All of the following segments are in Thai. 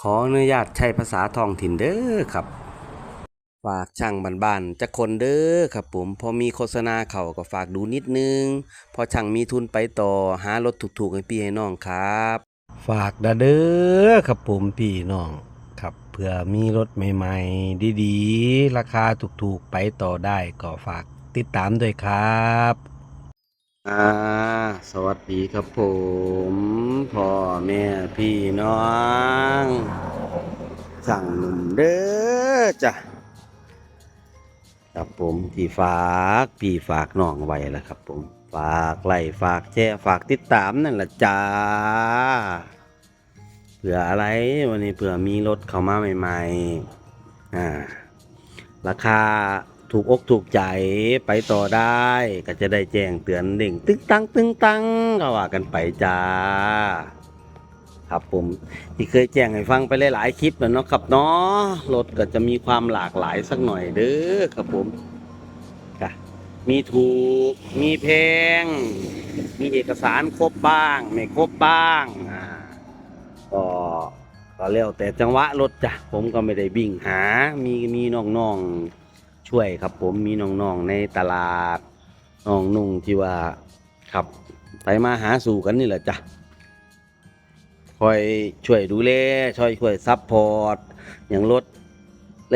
ขออนุญาตใช้ภาษาท้องถิ่นเด้อครับ ฝากช่างบ้านๆจะคนเด้อครับผม พอมีโฆษณาเขาก็ฝากดูนิดนึง พอช่างมีทุนไปต่อหารถถูกๆให้พี่ให้น้องครับ ฝากดาเด้อครับผมพี่น้องครับเพื่อมีรถใหม่ๆ ดีๆ ราคาถูกๆไปต่อได้ก็ฝากติดตามด้วยครับ อ่าสวัสดีครับผมพ่อแม่พี่น้อง สั่งหนุ่มเด้อจ้ะครับผมที่ฝากพี่ฝากน้องไว้แล้วครับ ผมฝากไล่ฝากแชร์ฝากติดตามนั่นแหละจ้าเผื่ออะไรวันนี้เผื่อมีรถเข้ามาใหม่ๆอ่าราคา ถูกอกถูกใจไปต่อได้ ก็จะได้แจ้งเตือนเด้งตึ้งตังตึ้งตังก็ว่ากันไปจ้า ครับผมที่เคยแจ้งให้ฟังไปหลายๆคลิปแล้วเนาะครับเนาะรถก็จะมีความหลากหลายสักหน่อยเด้อครับผมจ้ะมีถูกมีแพง มีเอกสารครบบ้าง ไม่ครบบ้างอ่าก็ก็แล้วแต่จังหวะรถจ้ะผมก็ไม่ได้บิ่งหา มีมีน้องๆ ช่วยครับผมมีน้องๆในตลาดน้องนุ่งที่ว่าขับไปมาหาสู่กันนี่แหละจ้ะคอยช่วยดูแลช่วยช่วยซัพพอร์ตอย่างรถ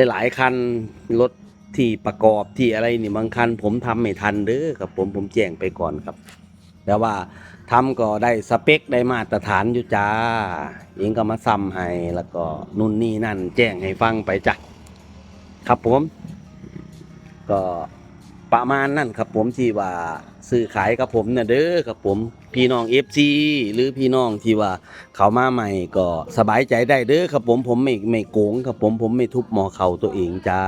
หลายๆคันรถที่ประกอบที่อะไรนี่บางคันผมทำไม่ทันเด้อครับผมผมแจ้งไปก่อนครับ แต่ว่าทำก็ได้สเปคได้มาตรฐานอยู่จ้าเองก็มาซ้ำให้แล้วก็นู่นนี่นั่น แจ้งให้ฟังไปจ้ะครับผม ก็ประมาณนั่นครับผมที่ว่าซื้อขายกับผมเนี่ยเด้อครับผมพี่น้อง FC หรือพี่น้องที่ว่าเขามาใหม่ก็สบายใจได้เด้อครับผมผมไม่ไม่โกงครับผมผมไม่ทุบหมอเข่าตัวเองจ้า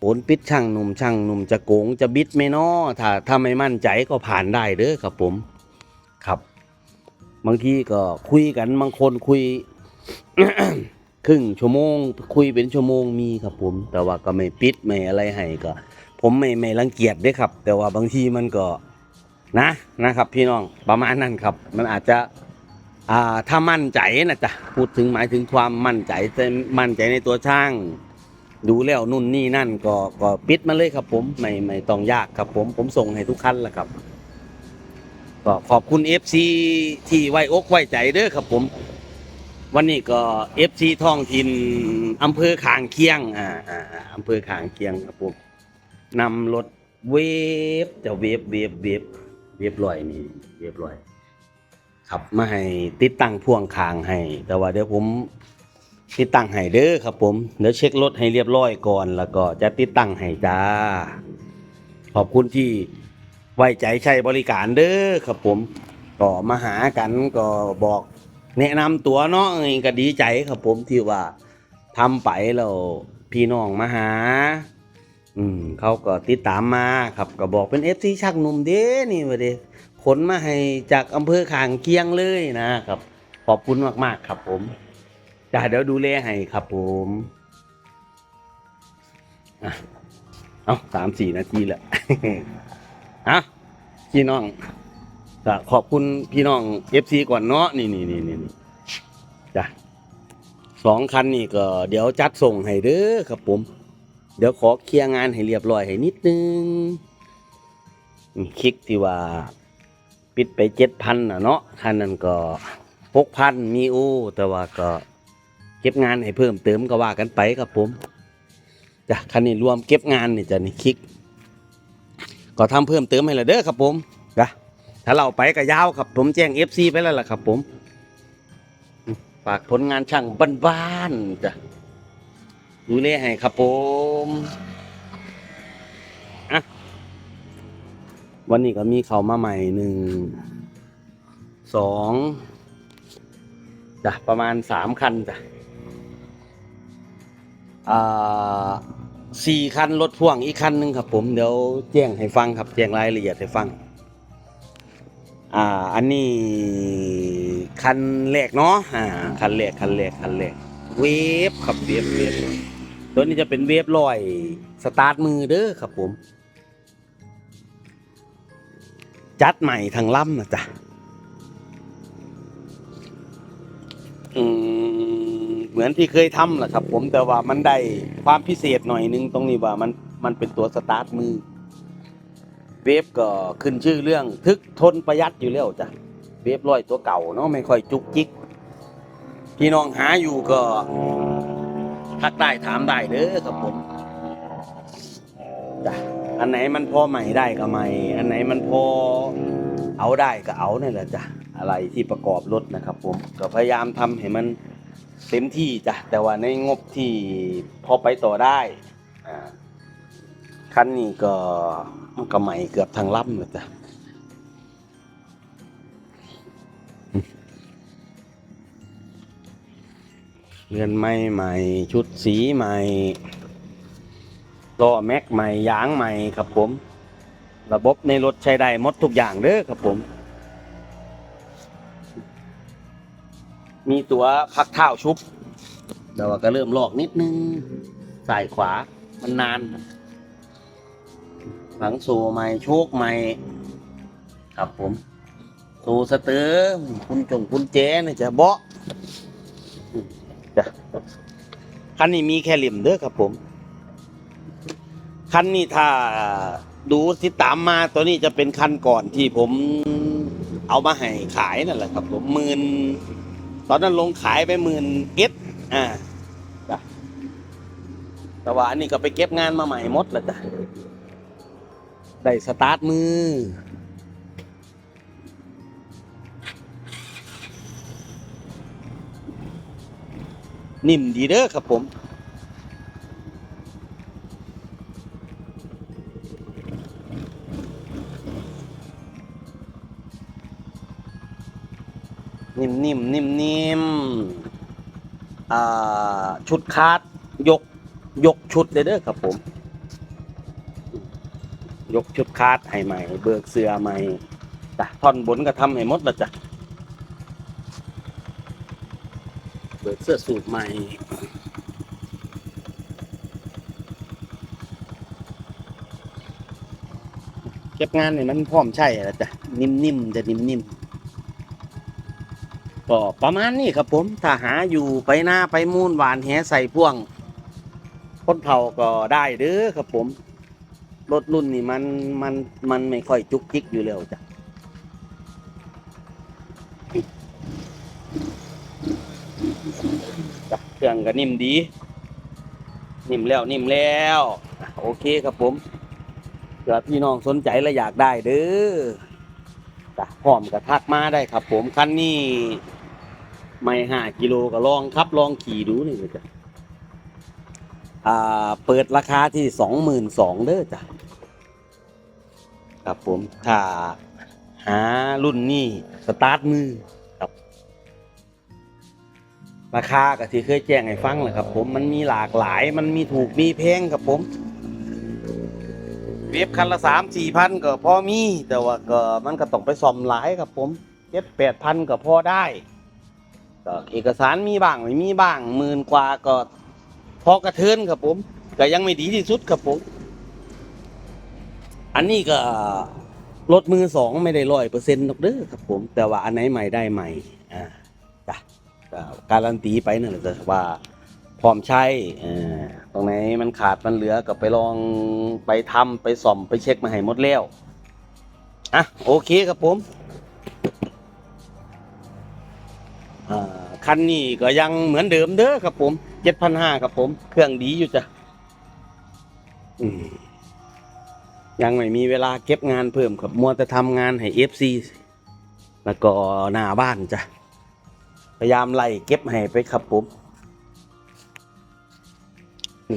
โอนปิดช่างหนุ่มช่างหนุ่มจะโกงจะบิดไม่นอถ้าถ้าไม่มั่นใจก็ผ่านได้เด้อครับผมครับ บางทีก็คุยกันบางคนคุยครึ่งชั่วโมง คุยเป็นชั่วโมงมีครับผม แต่ว่าก็ไม่ปิดไม่อะไรให้ก็ ผมไม่ไม่รังเกียจด้วยครับ แต่ว่าบางทีมันก็นะนะครับ พี่น้องประมาณนั้นครับ มันอาจจะอ่าถ้ามั่นใจนะจ๊ะพูดถึงหมายถึงความมั่นใจแต่มั่นใจในตัวช่าง ดูแล้วนู่นนี่นั่นก็ก็ปิดมาเลยครับ ผมไม่ไม่ต้องยากครับ ผมผมส่งให้ทุกคันแหละครับก็ขอบคุณ FC ที่ไว้อกไว้ใจเด้อครับผม วันนี้ก็ FC ท้องถิ่นอำเภอขางเคียงอ่าอ่าอำเภอขางเคียงครับผม นำรถเวฟจะเวฟเวฟเวฟเวฟลอยนี่เวฟลอยครับมาให้ติดตั้งพ่วงคางให้ แต่ว่าเดี๋ยวผมติดตั้งให้เด้อครับ ผมเดี๋ยวเช็ครถให้เรียบร้อยก่อนแล้วก็จะติดตั้งให้จ้า ขอบคุณที่ไว้ใจใช้บริการเด้อครับผมก็มาหากันก็บอก แนะนำตัวเนาะเองก็ดีใจครับผมที่ว่าทำไปแล้วพี่น้องมาหา อืมเขาก็ติดตามมาครับก็บอกเป็นเอฟซีชักหนุ่มเด้นี่วะเด้ขนมาให้จากอำเภอขางเคียงเลยนะครับ ขอบคุณมากๆครับผมจ้าเดี๋ยวดูแลให้ครับผมอะเอาสามสี่นาทีแหละอะพี่น้องขอบคุณพี่น้องเอฟซีก่อนเนาะนี่นี่นี่นี่จ้ะสองคันนี่ก็ เดี๋ยวจัดส่งให้เด้อครับผม เดี๋ยวขอเคลียร์งานให้เรียบร้อยให้นิดนึงมีคลิกที่ว่า ปิดไปเจ็ดพันนะเนาะคันนั้นก็หกพันมีโอ้แต่ว่าก็เก็บงานให้เพิ่มเติมก็ว่ากันไปครับผมจ้ะคันนี้รวมเก็บงานนี่จะนี่คลิก ก็ทำเพิ่มเติมให้ละเด้อครับผมนะถ้าเราไปก็ยาวครับผมแจ้ง FC ไปแล้วล่ะครับผม ฝากผลงานช่างบ้านๆจ้ะ ดูแลให้ครับผมอะวันนี้ก็มีเขามาใหม่หนึ่งสองจ้ะประมาณสามคันจ้ะอ่าสี่คันรถพ่วงอีกคันหนึ่งครับผมเดี๋ยวแจ้งให้ฟังครับ แจ้งรายละเอียดให้ฟัง อ่า อันนี้คันแรกเนาะอ่าคันแรกคันแรกคันแรกเวฟครับเวฟเวฟ ตัวนี้จะเป็นเวฟลอยสตาร์ทมือเด้อครับผม จัดใหม่ทางล่ำนะจ๊ะเหมือนที่เคยทำแหละครับ ผมแต่ว่ามันได้ความพิเศษหน่อยนึงตรงนี้ว่ามันมันเป็นตัวสตาร์ทมือ เวฟก็ขึ้นชื่อเรื่อง ทึกทนประหยัดอยู่แล้วจ้ะเวฟร้อยตัวเก่าเนาะไม่ค่อยจุกจิก พี่น้องหาอยู่ก็ ทักได้ถามได้เด้อครับผมจ้ะอันไหนมันพอใหม่ได้ก็ใหม่ อันไหนมันพอเอาได้ก็เอานี่แหละจ้ะอะไรที่ประกอบรถนะครับผมก็พยายามทำให้มันเต็มที่จ้ะแต่ว่าในงบที่พอไปต่อได้อ่าคันนี้ก็มันก็ใหม่เกือบทางล่ำเลยจ้ะ เรือนไม้ใหม่ ชุดสีใหม่ล้อแม็กใหม่ยางใหม่ครับผม ระบบในรถใช้ได้หมดทุกอย่างเด้อครับผม มีตัวพักเท้าชุบแต่ว่าก็เริ่มลอกนิดนึงสายขวามันนานหลังโซใหม่โชคใหม่ ครับผมโซสเตอร์คุณจงคุณเจนี่ยจะเบาะจ้ะ คันนี้มีแค่เหลี่ยมเด้อครับผม คันนี้ถ้าดูที่ตามมาตัวนี้จะเป็นคันก่อนที่ผมเอามาให้ขายนั่นแหละครับผมหมื่นตอนนั้นลงขายไปหมื่นเอสอ่าจ้ะแต่ว่าอันนี้ก็ไปเก็บงานมาใหม่หมดแล้วจ้ะได้สตาร์ทมือ นิ่มดีเด้อครับผม นิ่มนิ่มนิ่มนิ่มอ่าชุดคาดยก ยกชุดเลยเด้อครับผม ยกชุดคาดให้ใหม่ เบิกเสื้อใหม่จ้ะท่อนบนก็ทำให้หมดล้วจ้ะ เบิกเสื้อสูทใหม่เก็บงานเนี่ยมันพร้อมใช่แล้วจ้ะนิ่มๆจะนิ่มๆก็ประมาณนี้ครับผมถ้าหาอยู่ไปหน้าไปมูนหวานแหใส่พ่วงพ้นเผาก็ได้เด้อครับผม รถรุ่นนี่มันมันมันไม่ค่อยจุกจิกอยู่แล้วจ้ะ จ้ะเครื่อง ก็นิ่มดี นิ่มแล้วนิ่มแล้ว โอเคครับผมเผื่อพี่น้องสนใจและอยากได้เด้อจะพร้อมกับทักมาได้ครับ ผมคันนี้ไม่ห้ากิโลก็ลองครับลองขี่ดูนี่เลยจ้ะอ่าเปิดราคาที่สองหมื่นสองเด้อจ้ะครับผมถ้าหารุ่นนี้สตาร์ทมือ ราคาก็ที่เคยแจ้งให้ฟังแหละครับผมมันมีหลากหลายมันมีถูกมีแพงครับผมเว็บคันละสามสี่พันก็พอมี แต่ว่าก็มันก็ต้องไปซ่อมหลายครับผมเจ็ดแปดพันก็พอได้ก็เอกสารมีบ้างไม่มีบ้างหมื่นกว่าก็พอกระเทือนครับผมก็ยังไม่ดีที่สุดครับผม อันนี้ก็รถมือสองไม่ได้ร้อยเปอร์เซ็นต์หรอกเด้อครับผม แต่ว่าอันไหนใหม่ได้ใหม่อ่าจ้ะ ก็การันตีไปนั่นแหละจ้ะว่าพร้อมใช้เอ่อตรงไหนมันขาดมันเหลือก็ไปลองไปทำไปซ่อมไปเช็คมาให้หมดแล้วอะโอเคครับผมคันนี้ก็ยังเหมือนเดิมเด้อครับผมเจ็ดพันห้าครับผม เครื่องดีอยู่จ้ะยังไม่มีเวลาเก็บงานเพิ่มครับมัวแต่ทำงานให้เอฟซีแล้วก็หน้าบ้านจ้ะ พยายามไล่เก็บให้ไปครับผม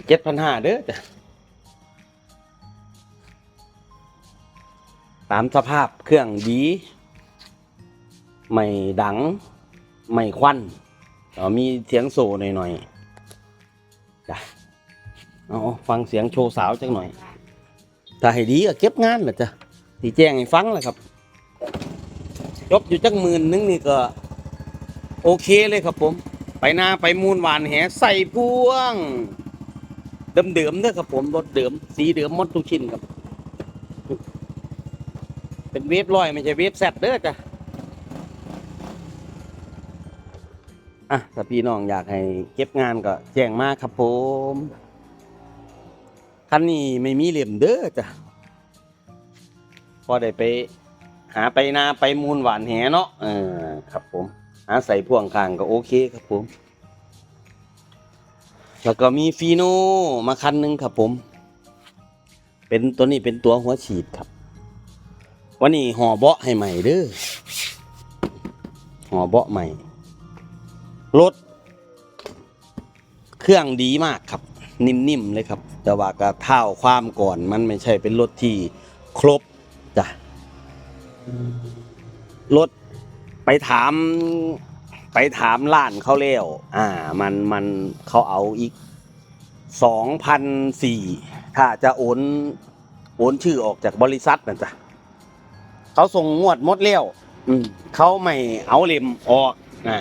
เจ็ดพันห้าเด้อจ้ะตามสภาพเครื่องดีไม่ดัง ไม่ควันเอ่มีเสียงโซ่หน่อยๆจ้ะเอาฟังเสียงโชว์สาวจักหน่อย ถ้าให้ดีก็เก็บงานแหละจ้ะที่แจ้งให้ฟังแหละครับ จบอยู่จักหมื่นนึงนี่ก็ โอเคเลยครับผม ไปหน้าไปมูลหวานแหใส่พวง เดิมๆเด้อครับผมรถเดิม สีเดิมมดทุกชิ้นครับ เป็นเวฟร้อยไม่ใช่เวฟแซดเด้อจ้ะอะถ้าพี่น้องอยากให้เก็บงานก็แจ้งมาครับผมคันนี้ไม่มีเหลี่ยมเด้อจ้ะพอได้ไป หาไปนาไปมูลหวานแหเนาะเออครับผม หาใส่พ่วงข้างก็โอเคครับผม แล้วก็มีฟีโนมาคันหนึงครับผม เป็นตัวนี้เป็นตัวหัวฉีดครับ วันนี้ห่อเบาะให้ใหม่เด้อห่อเบาะใหม่ รถ เครื่องดีมากครับ นิ่มๆเลยครับ แต่ว่าก็เท่าความก่อนมันไม่ใช่เป็นรถที่ครบจ้ะรถ ไปถาม ไปถามร้านเขาแล้วอ่า มันมันเขาเอาอีกสองพันสี่ถ้าจะโอนโอนชื่อออกจากบริษัทนะจ๊ะเขาส่งงวดหมดแล้วอืมเขาไม่เอาเล่มออกอ่า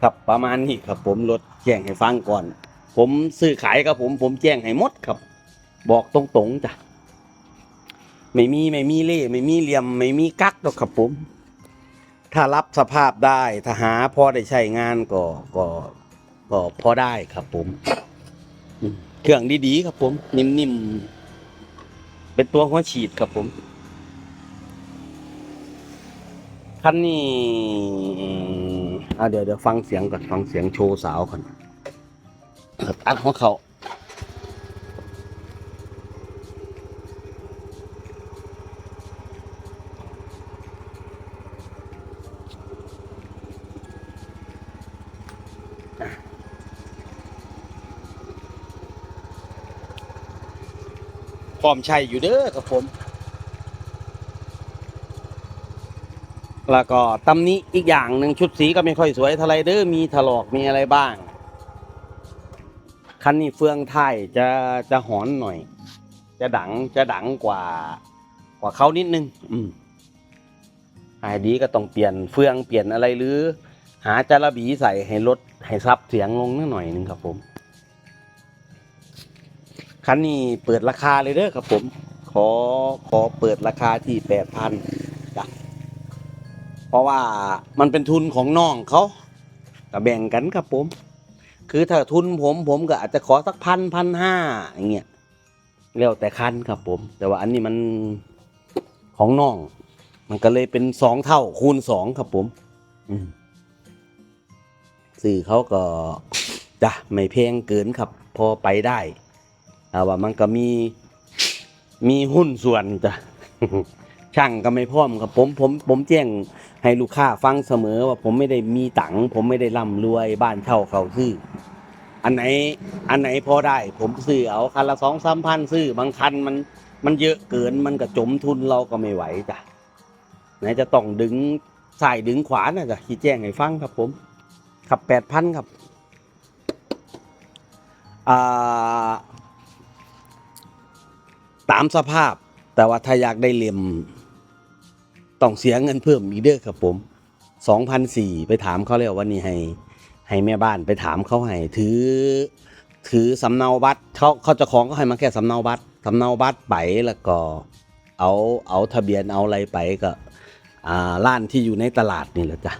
ครับประมาณนี้ครับ ผมรถแจ้งให้ฟังก่อน ผมซื้อขายกับผมผมแจ้งให้หมดครับ บอกตรงๆจ้ะไม่มีไม่มีเล่ห์ไม่มีเหลี่ยม ไม่มีกักหรอกครับผม ถ้ารับสภาพได้ถ้าหาพอได้ใช้งานก็ก็ก็พอได้ครับผม เครื่องดีๆครับผม นิ่มๆ เป็นตัวหัวฉีดครับผมคันนี้อ่าเดี๋ยวเดี๋ยวฟังเสียงก่อนฟังเสียงโชว์สาวก่อนตัดหัวเขา พร้อมใช้อยู่เด้อครับผม แล้วก็ตำนี้อีกอย่างหนึ่งชุดสีก็ไม่ค่อยสวยเท่าไรเด้อมีถลอกมีอะไรบ้าง คันนี้เฟืองไทยจะจะหอนหน่อย จะดังจะดังกว่ากว่าเขานิดนึง อืมไอ้ดีก็ต้องเปลี่ยนเฟืองเปลี่ยนอะไรหรือ หาจาระบีใส่ให้ลดให้ซับเสียงลงนิดหน่อยหนึงครับผม คันนี้เปิดราคาเลยเด้อครับผม ขอขอเปิดราคาที่แปดพันจ้ะเพราะว่ามันเป็นทุนของน้องเขาก็แบ่งกันครับผม คือถ้าทุนผมผมก็อาจจะขอสักพันพันห้าอย่างเงี้ยแล้วแต่คันครับผม แต่ว่าอันนี้มันของน้อง มันก็เลยเป็นสองเท่าคูณสองครับผม อืมสื่อเขาก็จ้ะไม่แพงเกินครับ พอไปได้ แต่ว่ามันก็มีมีหุ้นส่วนจ้ะช่างก็ไม่พร้อมครับผมผมผมแจ้งให้ลูกค้าฟังเสมอว่าผมไม่ได้มีตังค์ผมไม่ได้ร่ำรวยบ้านเช่าเขาซื้อ อันไหนอันไหนพอได้ ผมซื้อเอาคันละสองสามพันซื้อบางคันมันมันเยอะเกินมันก็จมทุนเราก็ไม่ไหวจ้ะไหนจะต้องดึงสายดึงขวานะจ้ะที่แจ้งให้ฟังครับผมขับแปดพันครับอ่า ตามสภาพ แต่ว่าถ้าอยากได้เหลี่ยมต้องเสียเงินเพิ่มอีกเด้อครับผมสองพันสี่ไปถามเขาแล้ววันนี้ให้ให้แม่บ้านไปถามเขาให้ถือ ถือสำเนาบัตรเขาเขาจะของก็ให้มาแค่สำเนาบัตรสำเนาบัตรไปแล้วก็เอาเอาทะเบียนเอาอะไรไปก็อ่าร้านที่อยู่ในตลาดนี่แหละจ้ะ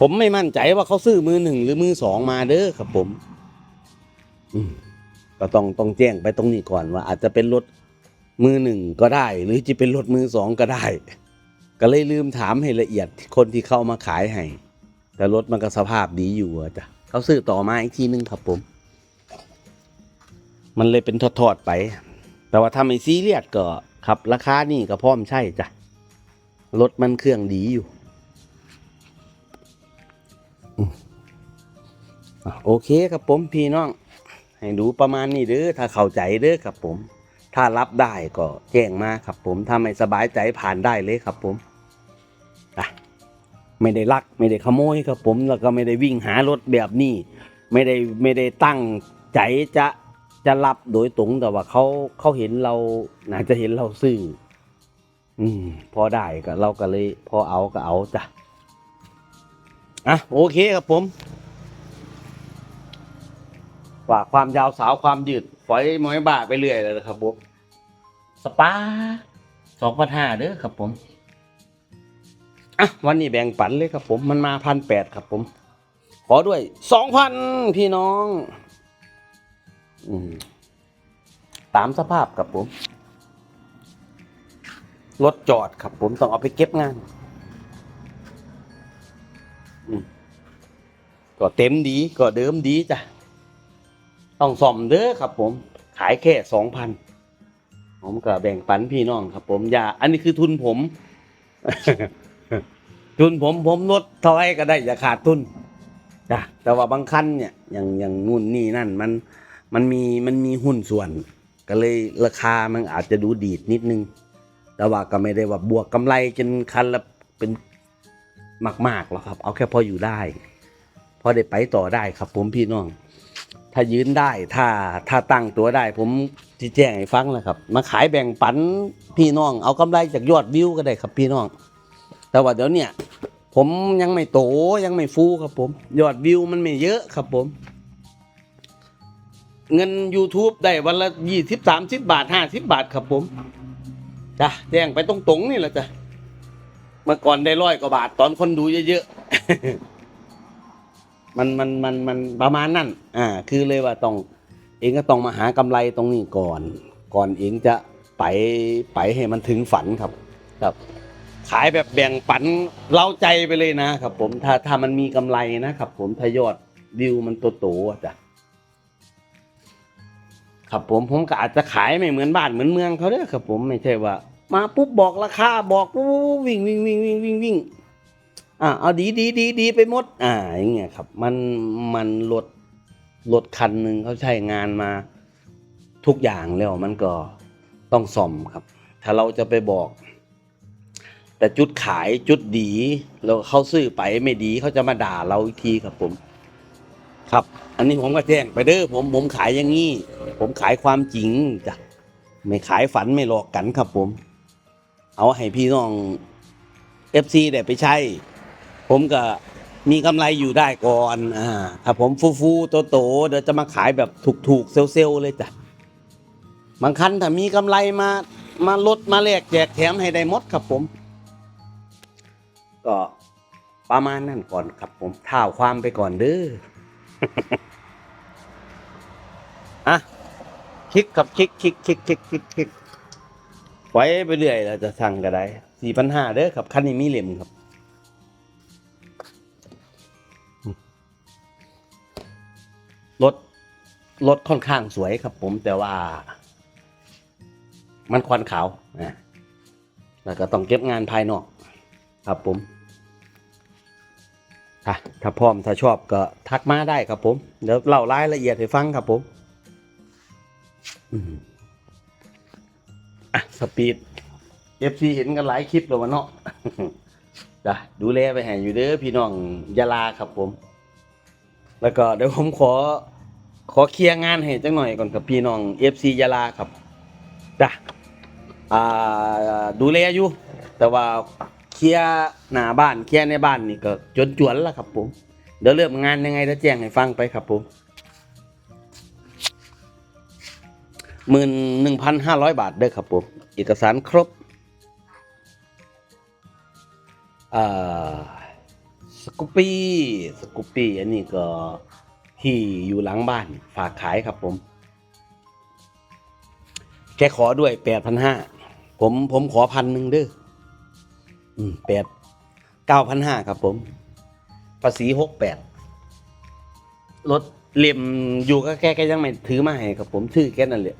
ผมไม่มั่นใจว่าเขาซื้อมือหนึ่งหรือมือสองมาเด้อครับผม อืม ก็ต้องต้องแจ้งไปตรงนี้ก่อนว่า อาจจะเป็นรถมือหนึ่งก็ได้ หรือจะเป็นรถมือสองก็ได้ ก็เลยลืมถามให้ละเอียดคนที่เข้ามาขายให้ แต่รถมันก็สภาพดีอยู่อะจ้ะเขาซื้อต่อมาอีกทีนึงครับผม มันเลยเป็นทอดๆไป แต่ว่าถ้าไม่ซีเรียสก็ครับราคานี่ก็พร้อมใช่จ้ะรถมันเครื่องดีอยู่โอเคครับผมพี่น้อง ให้ดูประมาณนี้เด้อถ้าเข้าใจเด้อครับผม ถ้ารับได้ก็แจ้งมาครับผมถ้าไม่สบายใจผ่านได้เลยครับผมอะไม่ได้ลักไม่ได้ขโมยครับผมแล้วก็ไม่ได้วิ่งหารถแบบนี้ ไม่ได้ไม่ได้ตั้งใจจะจะรับโดยตรงแต่ว่าเขาเขาเห็นเราน่าจะเห็นเราซื่ออืมพอได้ก็เราก็เลย พอเอาก็เอาจ้ะอะโอเคครับผม ว่าความยาวสาวความยืดฝอยหมอยบ่าไปเรื่อยเลยนะครับผมสปาสองพันห้าเด้อครับผมอะวันนี้แบ่งปันเลยครับผมมันมาพันแปดครับผม ขอด้วยสองพันพี่น้องอืมตามสภาพครับผมรถจอดครับผมต้องเอาไปเก็บงานอืมก็เต็มดีก็เดิมดีจ้ะ ต้องซ่อมเด้อครับ ผม ขายแค่สองพันผมก็แบ่งปันพี่น้องครับ ผมอย่า อันนี้คือทุนผม ทุนผมผมลดเท่าไรก็ได้อย่าขาดทุนจ้ะแต่ว่าบางคันเนี่ยอย่างอย่างนู่นนี่นั่นมันมันมีมันมีหุ้นส่วน ก็เลยราคามันอาจจะดูดีดนิดนึง แต่ว่าก็ไม่ได้ว่าบวกกำไรจนคันละเป็นมากๆหรอกครับ เอาแค่พออยู่ได้ พอได้ไปต่อได้ครับ ผมพี่น้อง ถ้ายืนได้ถ้าถ้าตั้งตัวได้ ผมที่แจ้งให้ฟังแล้วครับ มาขายแบ่งปันพี่น้อง เอากำไรจากยอดวิวก็ได้ครับพี่น้อง แต่ว่าเดี๋ยวเนี่ยผมยังไม่โตยังไม่ฟูครับผม ยอดวิวมันไม่เยอะครับผม เงิน YouTube ได้วันละยี่สิบสามสิบบาทห้าสิบบาทครับผมจ้ะแจ้งไปตรงๆนี่แหละจ้ะเมื่อก่อนได้ร้อยกว่าบาท ตอนคนดูเยอะๆ มันมันมันมันประมาณนั้นอ่าคือเลยว่าต้องเองก็ต้องมาหากำไรตรงนี้ก่อน ก่อนเองจะไปไปให้มันถึงฝันครับครับ ขายแบบแบ่งปันเล้าใจไปเลยนะครับ ผมถ้าถ้ามันมีกำไรนะครับ ผมถ้ายอดวิวมันโตโตๆอะจ้ะครับผมผมก็อาจจะขายไม่เหมือนบ้านเหมือนเมืองเขาเด้อครับ ผมไม่ใช่ว่า มาปุ๊บบอกราคาบอกปุ๊บวิ่งวิ่งวิ่งวิ่งวิ่งวิ่ง อ่าเอาดีดีดีดีไปหมด อ่าอย่างเงี้ยครับ มันมันรถรถคันหนึ่งเขาใช้งานมาทุกอย่างแล้วมันก็ต้องซ่อมครับ ถ้าเราจะไปบอก แต่จุดขายจุดดีแล้วเขาซื้อไปไม่ดีเขาจะมาด่าเราอีกทีครับผม ครับ อันนี้ผมก็แจ้งไปเด้อผมผมขายอย่างนี้ผมขายความจริงจ้ะไม่ขายฝันไม่หลอกกันครับผม เอาให้พี่น้องเอฟซีได้ไปใช้ ผมก็มีกำไรอยู่ได้ก่อนอ่าถ้าผมฟูฟูโตโตๆเดี๋ยวจะมาขายแบบถูกๆเซลล์ๆเลยจ้ะบางคันถ้ามีกำไรมามาลดมาแลกแจกแถมให้ได้หมดครับผม ก็ประมาณนั้นก่อนครับผมท่าวความไปก่อนเด้ออะคลิกกับคลิกคลิกคลิกคลิกคลิกคลิกไว้ไปเรื่อยเราจะสั่งก็ได้สี่พันห้าเด้อครับคันนี้มีเหลี่ยมครับ รถรถค่อนข้างสวยครับผมแต่ว่า มันควันขาวนะแล้วก็ต้องเก็บงานภายนอกครับผมถ้าถ้าพร้อมถ้าชอบก็ทักมาได้ครับผม เดี๋ยวเล่ารายละเอียดให้ฟังครับผมอะสปีด FC เห็นกันหลายคลิปแล้ววะเนาะจ้ะดูแลไปให้อยู่เด้อพี่น้องยาลาครับผม แล้วก็เดี๋ยวผมขอ ขอเคลียร์งานให้จังหน่อยก่อนกับพี่น้อง FC ยาลาครับจ้ะอ่าดูแลอยู่ แต่ว่าเคลียร์หน้าบ้านเคลียร์ในบ้านนี่ก็จนจวนๆแล้วครับผมเดี๋ยวเริ่มงานยังไงเดี๋ยวแจ้งให้ฟังไปครับผมหมื่นหนึ่งพันห้าร้อยบาทเด้อครับผมเอกสารครบอ่าสกูปี้สกูปปี้อันนี้ก็ ที่อยู่หลังบ้านฝากขายครับผม แกขอด้วยแปดพันห้าผมผมขอพันหนึ่งเด้ออืมแปดเก้าพันห้าครับผม ภาษีหกแปดรถเล่มอยู่ก็แกก็ยังไม่ถือมาให้ครับผมชื่อแค่นั้นแหละ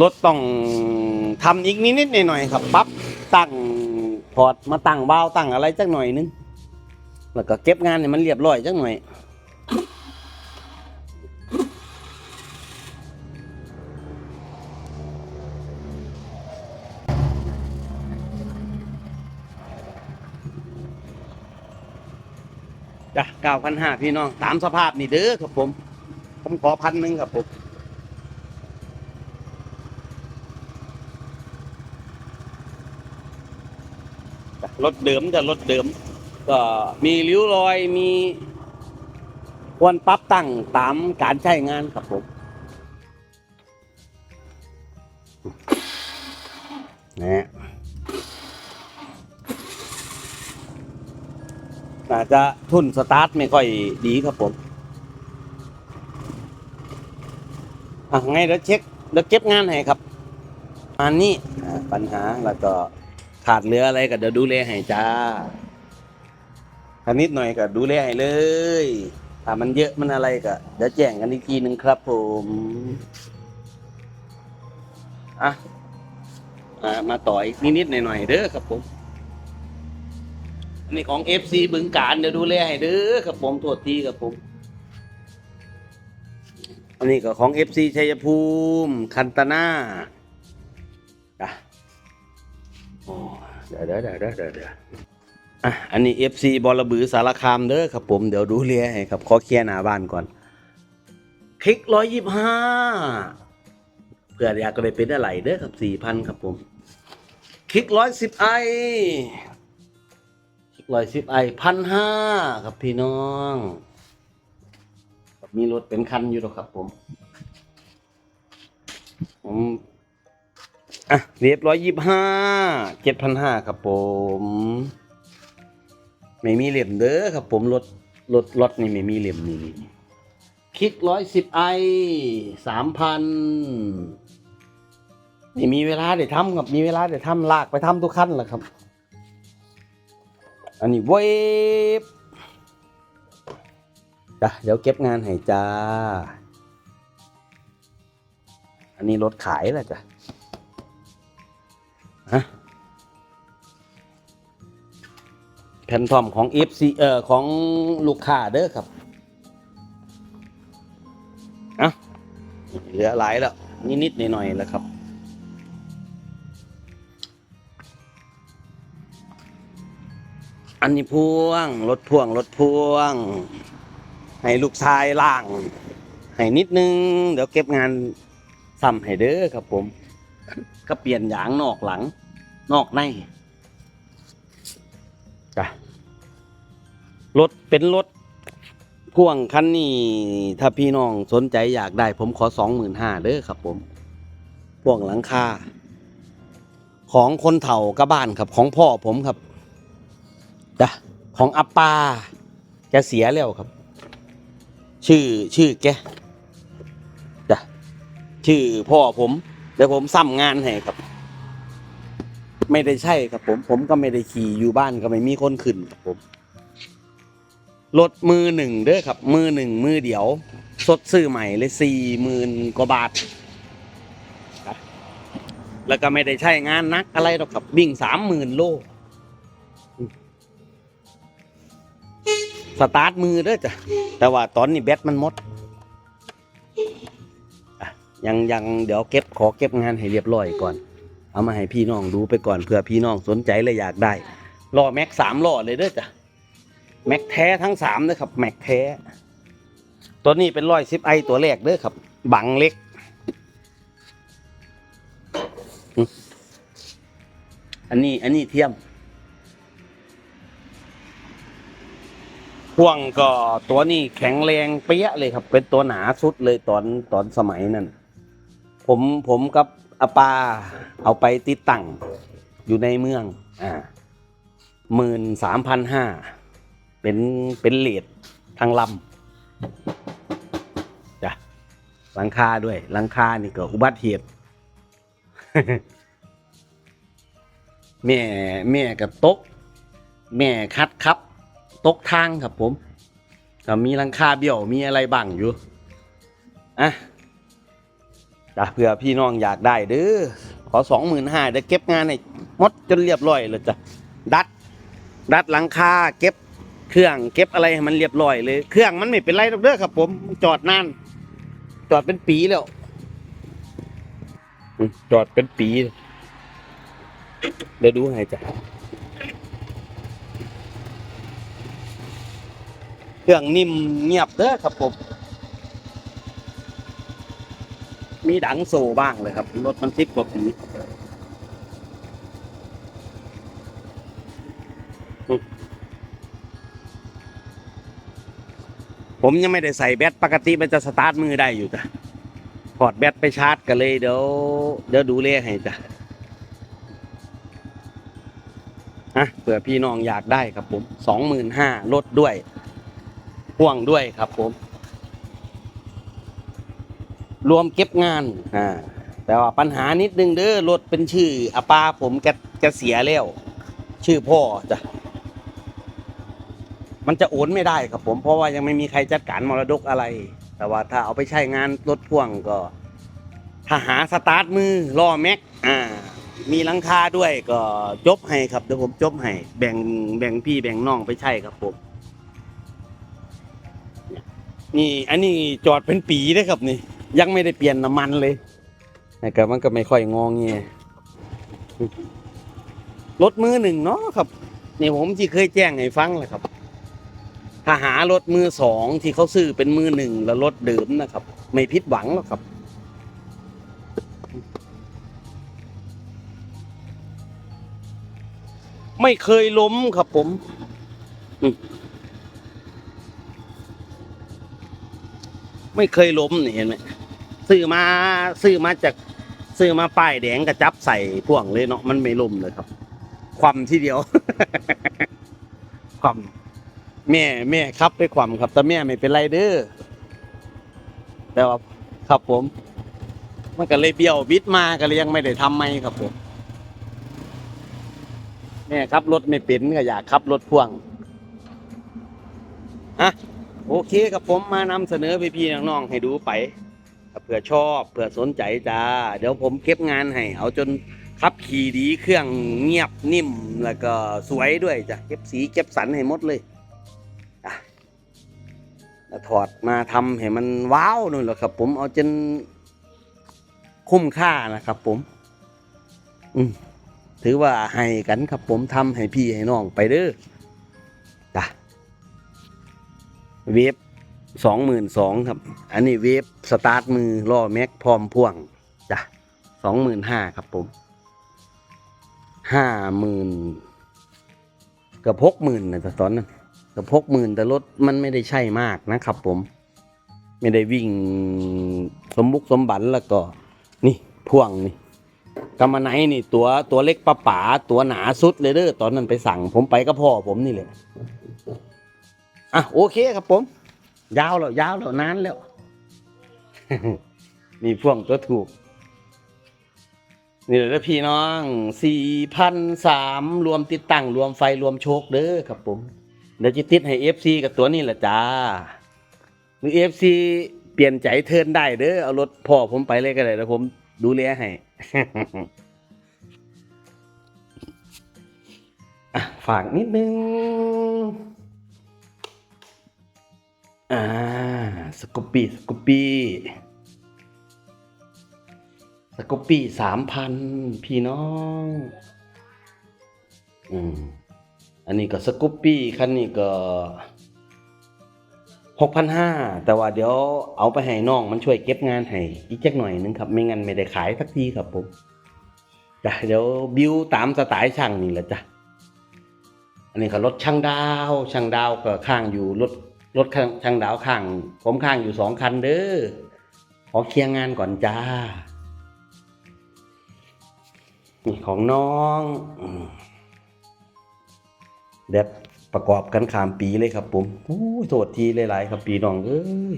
รถต้องทำอีกนิดๆหน่อยๆครับปรับตั้งพอร์ตมาตั้งวาวตั้งอะไรจักหน่อยนึง แล้วก็เก็บงานให้มันเรียบร้อยจักหน่อยจ้ะเก้าพันห้าพี่น้อง ตามสภาพนี่เด้อครับผม ผมขอพันหนึ่งครับผมรถเดิมจะรถเดิม็มีริ้วรอยมีควรปรับตั้งตามการใช้งานครับผมนี่อาจจะทุนสตาร์ทไม่ค่อยดีครับผมอะไงเดี๋ยวเช็คเดี๋ยวเก็บงานให้ครับอันนี้ปัญหาแล้วก็ขาดเรืออะไรก็เดี๋ยวดูแลให้จ้า ถ้านิดหน่อยก็ดูแลให้เลย ถ้ามันเยอะมันอะไรก็เดี๋ยวแจ้งกันอีกทีหนึ่งครับผมอะมาต่ออีกนิดๆหน่อยๆเด้อครับผมอันนี้ของ FC บึงการเดี๋ยวดูแลให้เด้อครับผมโทษทีครับผมอันนี้ก็ของ FC ชัยภูมิ คันตนาอะโอ้เดี๋ยวเดี๋ยวเดี๋ยวเดี๋ยวเดี๋ยวเดี๋ยว อะอันนี้ FC บอระบือสารคามเด้อครับผมเดี๋ยวดูเลียให้ครับขอเคลียร์หน้าบ้านก่อนคลิกร้อยยี่ห้าเพื่ออยากก็ได้เป็นอะไรเด้อครับสี่พันครับผมคลิกร้อยสิบไอคลิกร้อยสิบไอพันห้าครับพี่น้องมีรถเป็นคันอยู่หรอกครับผมผมอะเรียบร้อยยี่ห้าเจ็ดพันห้าครับผม ไม่มีเหลี่ยมเด้อครับ ผมรถรถรถนี่ไม่มีเหลี่ยมนี่คิกร้อยสิบไอสามพันไม่มีเวลาเดี๋ยวทำครับมีเวลาเดี๋ยวทำลากไปทำทุกขั้นแหละครับ อันนี้เวฟจ้ะเดี๋ยวเก็บงานให้จ้า อันนี้รถขายแหละจ้ะฮะ แผ่นทอมของ FC เอ่อของลูกค้าเด้อครับเอะเหลือหลายแล้ว นิดๆหน่อยๆแล้วครับอันนี้พ่วงรถพ่วงรถพ่วง ให้ลูกชายล่าง ให้นิดนึง เดี๋ยวเก็บงานซ้ำให้เด้อครับผม ก็เปลี่ยนยางนอกหลัง นอกใน รถเป็นรถพ่วงคันนี้ถ้าพี่น้องสนใจอยากได้ ผมขอสองหมื่นห้าเด้อครับผมพ่วงหลังคาของคนเฒ่ากับบ้านครับ ของพ่อผมครับจ้ะของอาปาแกเสียแล้วครับ ชื่อชื่อแกจ้ะชื่อพ่อผมเดี๋ยวผมซ้ำงานให้ครับ ไม่ได้ใช่ครับผม ผมก็ไม่ได้ขี่อยู่บ้านก็ไม่มีคนขึ้นครับผม รถมือหนึ่งเด้อครับ มือหนึ่งมือเดียว สดซื้อใหม่เลยสี่หมื่นกว่าบาทครับแล้วก็ไม่ได้ใช่งานนักอะไรหรอกครับวิ่งสามหมื่นโลสตาร์ทมือเด้อจ้ะแต่ว่าตอนนี้แบตมันหมดยังยังเดี๋ยวเก็บขอเก็บงานให้เรียบร้อยก่อน เอามาให้พี่น้องดูไปก่อนเผื่อพี่น้องสนใจเลยอยากได้ล้อแม็กสามล้อเลยเด้อจ้ะ แม็กแท้ทั้งสามเลยครับ แม็กแท้ ตัวนี้เป็นร้อยสิบไอตัวแรกเด้อครับ บังเล็ก อันนี้อันนี้เทียมพ่วงก็ตัวนี้แข็งแรงเปี้ยเลยครับ เป็นตัวหนาสุดเลยตอนตอนสมัยนั้น ผมผมกับอาปาเอาไปติดตั้งอยู่ในเมือง อ่าหมื่นสามพันห้า เป็นเป็นเลททางลำจ้ะหลังคาด้วยหลังคานี่ก็อุบัติเหตุแม่แม่กับตก แม่คัดครับ ตกทางครับผมก็มีหลังคาเบี้ยวมีอะไรบังอยู่อะจ้ะเผื่อพี่น้องอยากได้เด้อขอสองหมื่นห้าจะเก็บงานให้หมดจนเรียบร้อยเลยจ้ะดัด ดัดหลังคาเก็บ เครื่องเก็บอะไรให้มันเรียบร้อยเลย เครื่องมันไม่เป็นไรหรอกเด้อครับ ผมจอดนาน จอดเป็นปีแล้วอืมจอดเป็นปีเดี๋ยวดูให้จ้ะเครื่องนิ่มเงียบเด้อครับผม มีดังโซบ้างเลยครับ รถมันทิพกว่าปี ผมยังไม่ได้ใส่แบตปกติมันจะสตาร์ทมือได้อยู่จ้ะถอดแบตไปชาร์จกันเลยเดี๋ยวเดี๋ยวดูเลขให้จ้ะฮะเผื่อพี่น้องอยากได้ครับผมสองหมื่นห้าลดด้วยพ่วงด้วยครับผม รวมเก็บงานอ่าแต่ว่าปัญหานิดนึงเด้อรถเป็นชื่ออาปาผมแกแกเสียแล้ว ชื่อพ่อจ้ะ มันจะโอนไม่ได้ครับผมเพราะว่ายังไม่มีใครจัดการมรดกอะไร แต่ว่าถ้าเอาไปใช้งานรถพ่วงก็ถ้าหาสตาร์ทมือล่อแม็กอ่ามีหลังคาด้วยก็จบให้ครับเดี๋ยวผมจบให้แบ่งแบ่งพี่แบ่งน้องไปใช่ครับผมนี่อันนี้จอดเป็นปีเลยครับนี่ ยังไม่ได้เปลี่ยนน้ำมันเลยแต่ก็มันก็ไม่ค่อยงองเงี้ยรถมือหนึ่งเนาะครับนี่ผมที่เคยแจ้งให้ฟังแหละครับ ถ้าหารถมือสองที่เขาซื้อเป็นมือหนึ่งแล้วรถเดิมนะครับ ไม่ผิดหวังหรอกครับ ไม่เคยล้มครับผมอืมไม่เคยล้มนี่เห็นไหมซื้อมาซื้อมาจากซื้อมาป้ายแดงกระจับใส่พ่วงเลยเนาะมันไม่ล้มเลยครับ ความที่เดียว ความ แม่แม่ครับไปความครับ แต่แม่ไม่เป็นไรเด้อแต่ว่าครับผม มันก็เลยเบี้ยวบิดมาก็เลยยังไม่ได้ทำไม่ครับผมแม่ขับรถไม่เป็นก็อยากขับรถพ่วงอะโอเคครับผมมานำเสนอพี่พี่ๆน้องๆให้ดูไปเผื่อชอบเผื่อสนใจจ้า เดี๋ยวผมเก็บงานให้ เอาจนขับขี่ดีเครื่องเงียบนิ่มแล้วก็สวยด้วยจ้ะเก็บสีเก็บสันให้หมดเลย แล้วถอดมาทำให้มันว้าวนู่นแหละครับ ผมเอาจนคุ้มค่านะครับ ผม อืมถือว่าให้กันครับ ผมทำให้พี่ให้น้องไปเด้อจ้ะเวฟสองหมื่นสองครับ อันนี้เวฟสตาร์ทมือล่อแม็กพร้อมพ่วงจ้ะสองหมื่นห้าครับผมห้าหมื่นเกือบหกหมื่นนะต่ตอนนั้น เกือบหกหมื่นแต่รถมันไม่ได้ใช่มากนะครับผม ไม่ได้วิ่งสมบุกสมบันแล้วก็ นี่พ่วงนี่กำมะไนนี่ตัวตัวเล็กปะป๋าตัวหนาสุดเลยเด้อตอนนั้นไปสั่ง ผมไปก็พ่อผมนี่เลยอะโอเคครับผม ยาวแล้วยาวแล้วนานแล้วนี่พ่วงตัวถูก นี่เลยพี่น้องสี่พันสามรวมติดตั้งรวมไฟรวมโชคเด้อครับผม เดี๋ยวจะติดให้เอฟซีกับตัวนี้แหละจ้าหรือเอฟซีเปลี่ยนใจเทิร์นได้เด้อเอารถพ่อผมไปเลยก็ได้แล้วผมดูแลให้ฝากนิดนึง อ่า สกูปปี้ สกูปปี้ สกูปปี้สามพันพี่น้อง อืม อันนี้ก็สกูปปี้คันนี้ก็หกพันห้าแต่ว่าเดี๋ยวเอาไปให้น้องมันช่วยเก็บงานให้อีกจักหน่อยนึงครับ ไม่งั้นไม่ได้ขายสักทีครับผมจ้ะเดี๋ยวบิวตามสไตล์ช่างนี่แหละจ้ะอันนี้ก็รถช่างดาวช่างดาวก็ข้างอยู่รถรถช่างดาวข้าง ผมข้างอยู่สองคันเด้อขอเคลียร์งานก่อนจ้านี่ของน้อง อืมเด็ดประกอบกันขามปีเลยครับผมโอ้ยโทษทีหลายๆครับปีน้องเอ้ย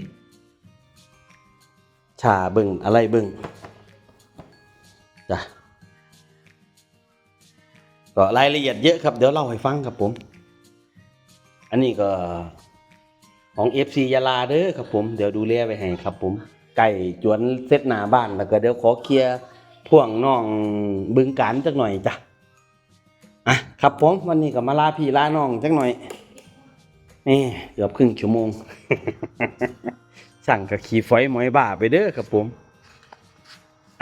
ชาเบึงอะไรเบึงจ้ะก็รายละเอียดเยอะครับ เดี๋ยวเล่าให้ฟังครับผม อันนี้ก็ของ FC ยาลาเด้อครับผม เดี๋ยวดูแลไปให้ครับผม ไก่จวนเซตหน้าบ้านแล้วก็เดี๋ยวขอเคลียร์พ่วงน้องบึงการจักหน่อยจ้ะ อะครับผมวันนี้ก็มาลาพี่ลาน้องจักหน่อยนี่เกือบครึ่งชั่วโมง สั่งกับขี่ฝอยหมอยบ้าไปเด้อครับผม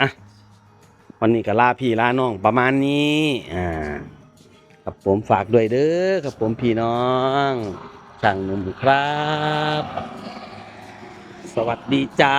อะวันนี้ก็ลาพี่ลาน้องประมาณนี้อ่าครับผมฝากด้วยเด้อครับผมพี่น้องสั่งหนุ่มครับ สวัสดีจ้า